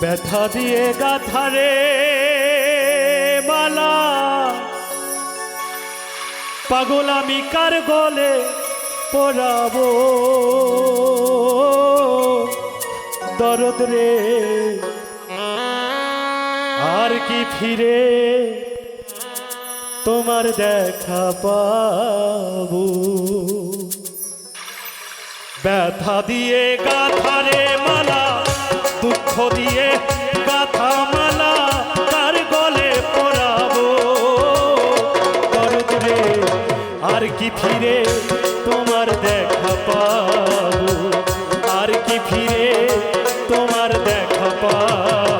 ব্যথা দিয়ে গাথারে মালা পাগল আমি কার গলে পড়াবো দরদ রে। আর কি ফিরে তোমার দেখা পাবো? ব্যথা দিয়ে গাথারে মালা, দুঃখ দিয়ে গাথা মালা, তার গলে পড়াবো। দরদ রে, আর কি ফিরে তোমার দেখা পাবো? আর কি ফিরে তোমার দেখা পাবো?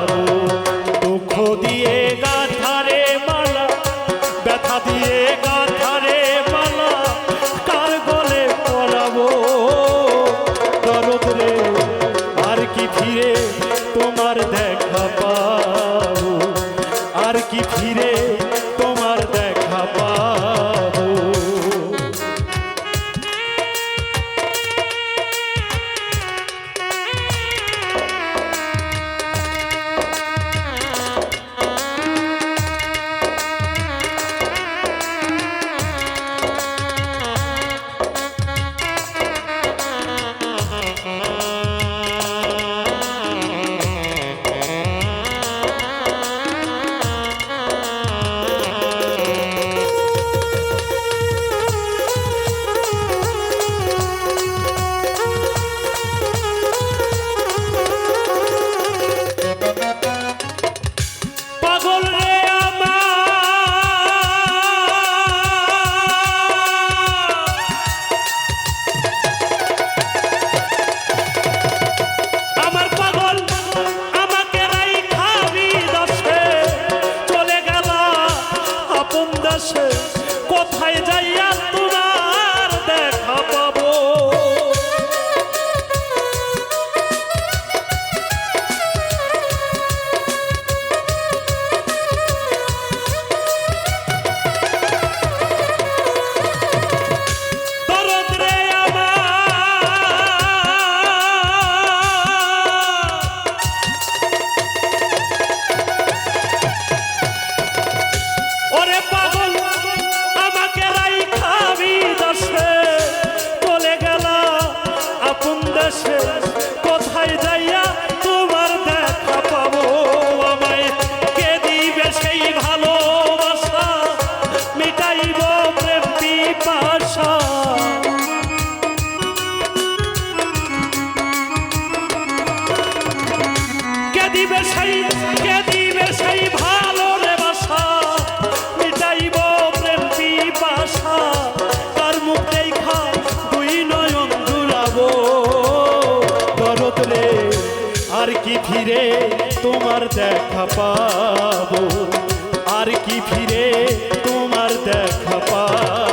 আপন দেশে? কোথায় যাইয়া তোমার পিপাসা কে দিবে সেই ভালো রে বাসা? মিটাইব প্রেম তার মুখ দেখা দুই নয়ন জুড়াবো দরদ আর কি ফিরে তোমার দেখা পাবো? আর কি ফিরে তোমার দেখা পাবো?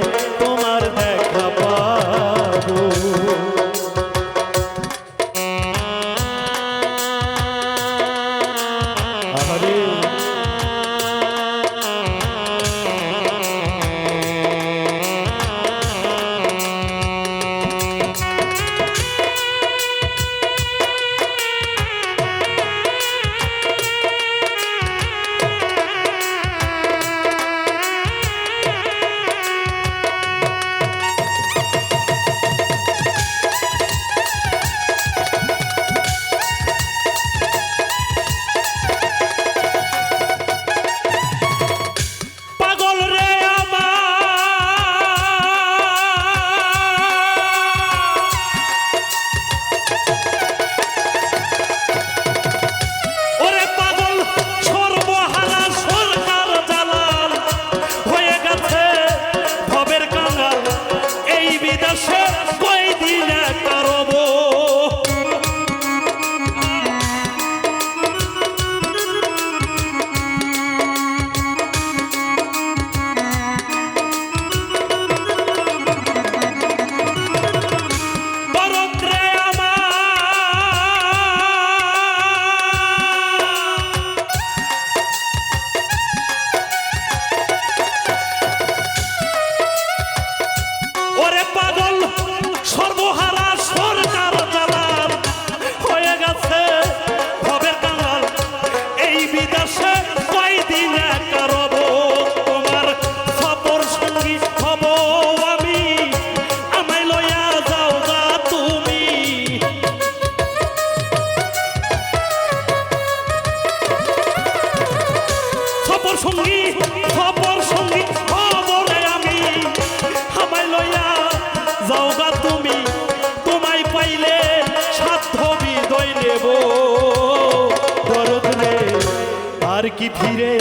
কি ফিরে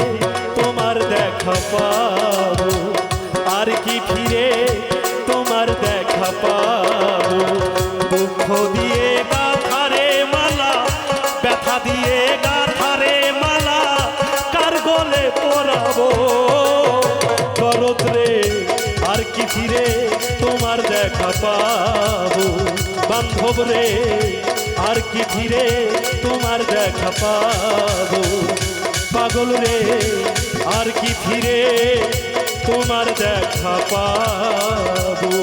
তোমার দেখা পাবো? আর কি ফিরে তোমার দেখা পাবো? দুঃখ দিয়ে গাথারে মালা, ব্যথা দিয়ে গাথারে মালা, কার গলে পরাবো? দরদ রে, আর কি ফিরে তোমার দেখা পাবো? বান্ধব রে, আর কি ফিরে তোমার দেখা পাবো? পাগল রে আর কি ফিরে তোমার দেখা পাবো?